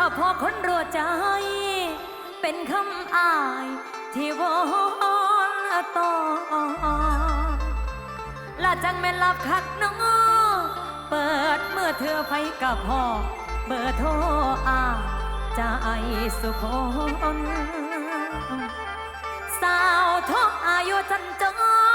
้าพอคนรัวใจ เป็นคำอายที่วอนต่อละจังแม่หลับคักน้องเปิดเมื่อเธอไปกับพ่อเบอร์โทรอาใจสุขนสาวท้องอายุจันจ้ร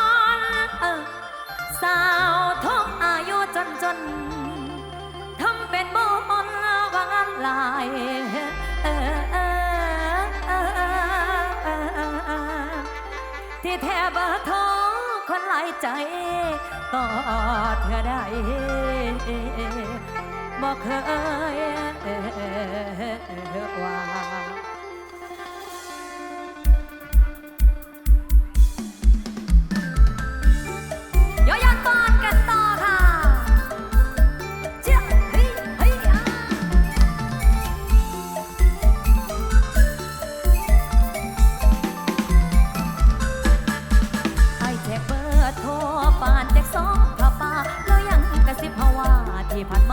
บาท้อคนหลายใจต่อเธอได้บอกเคยว่า Diye fark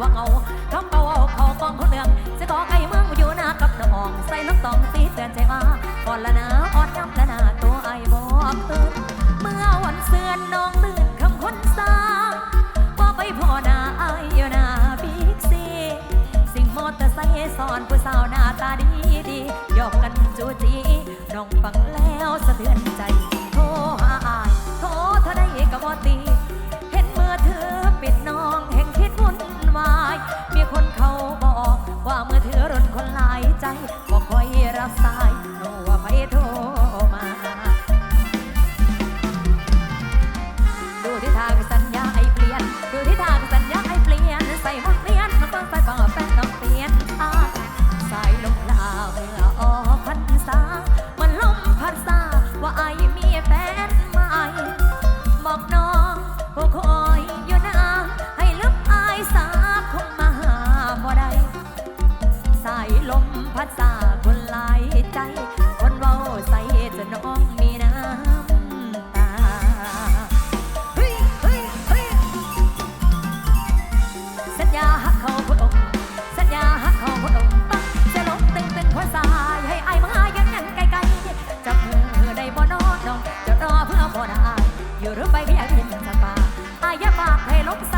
วังเงาทำเบาเอาเขากองเขาเนืองจะก่อไก่เมือง 出た อยู่รือไปก็อยากเห็นจังป่าอายาปากให้ลบส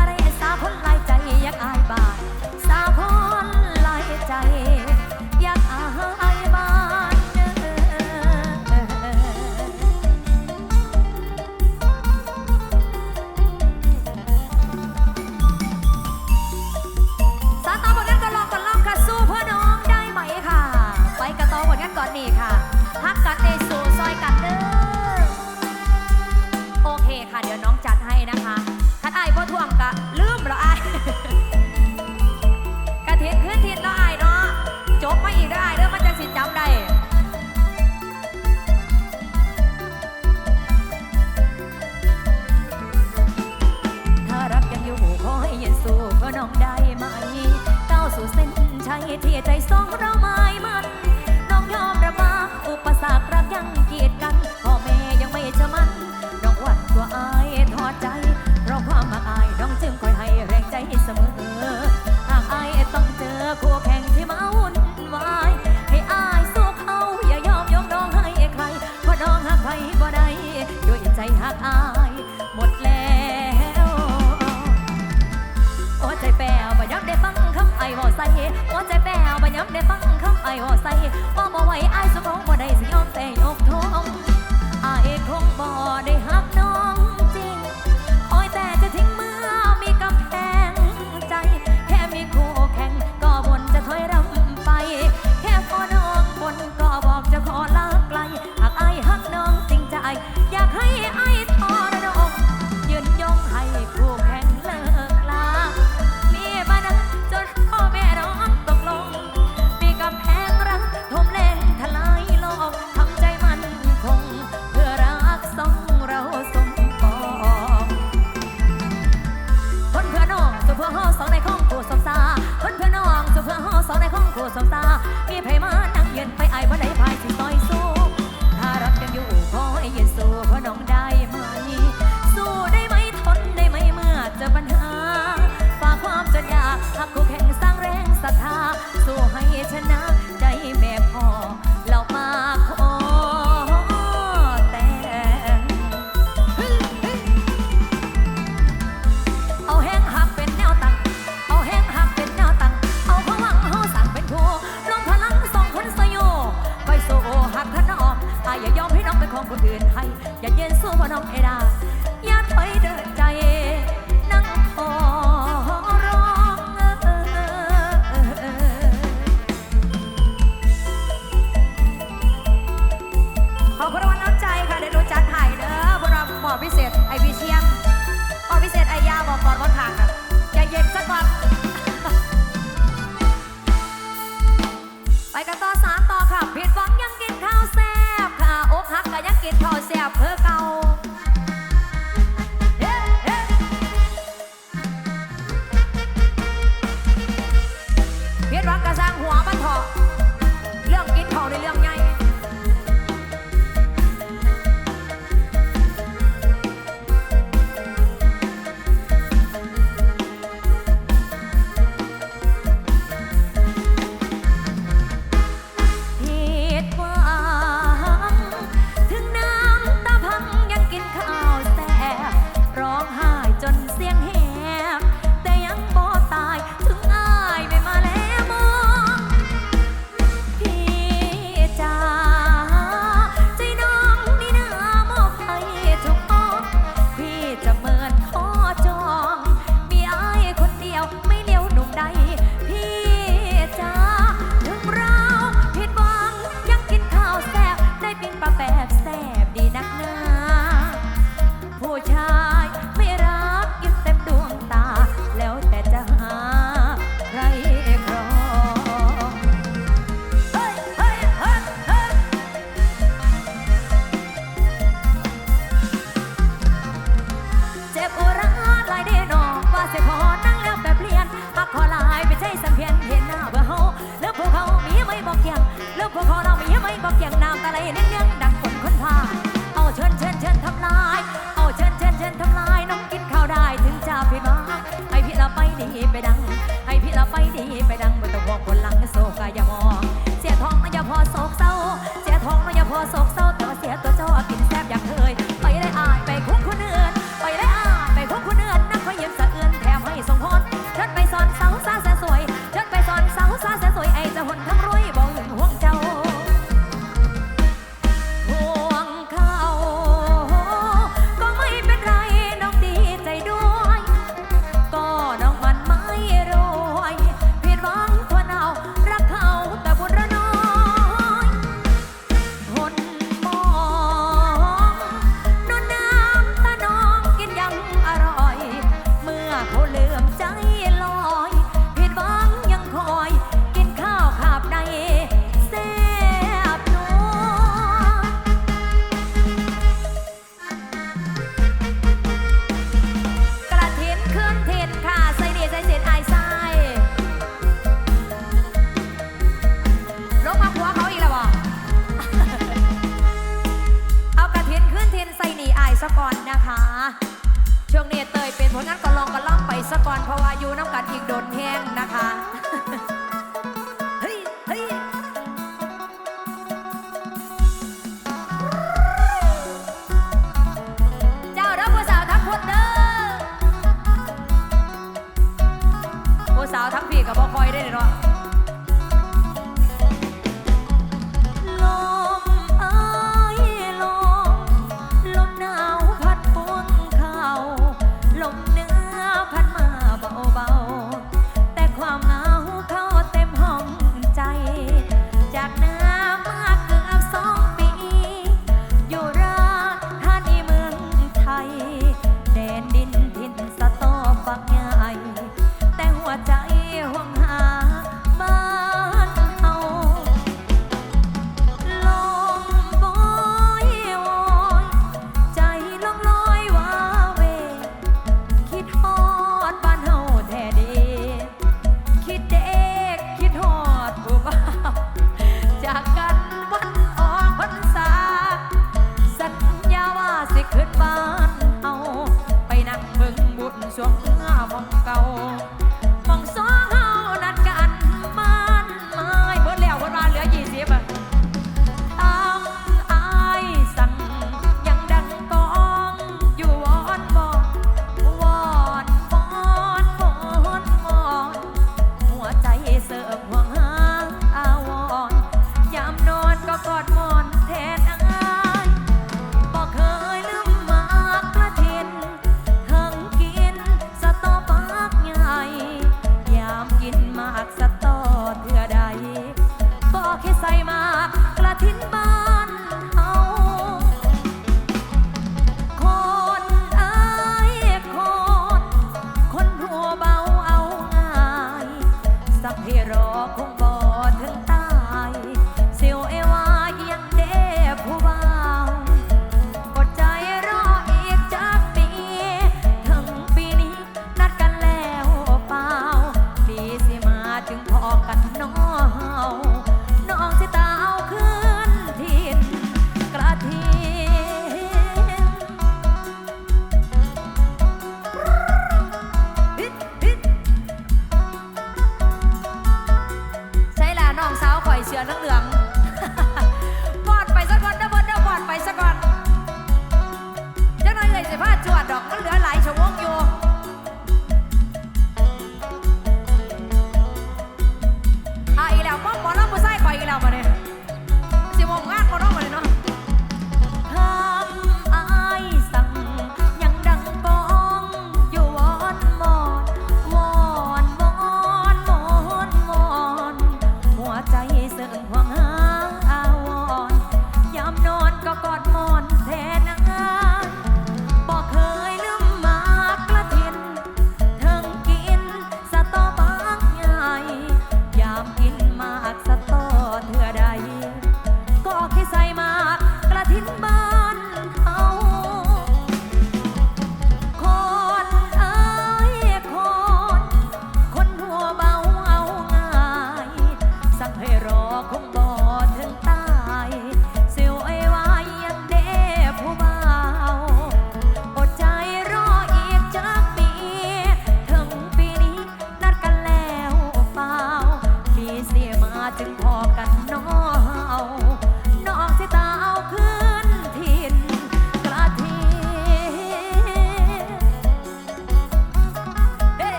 giờ nó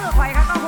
ค่อ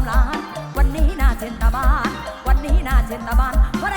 ำลาน วันนี้น้าเช่นตาบาน วันนี้น้าเช่นตาบานเพราะ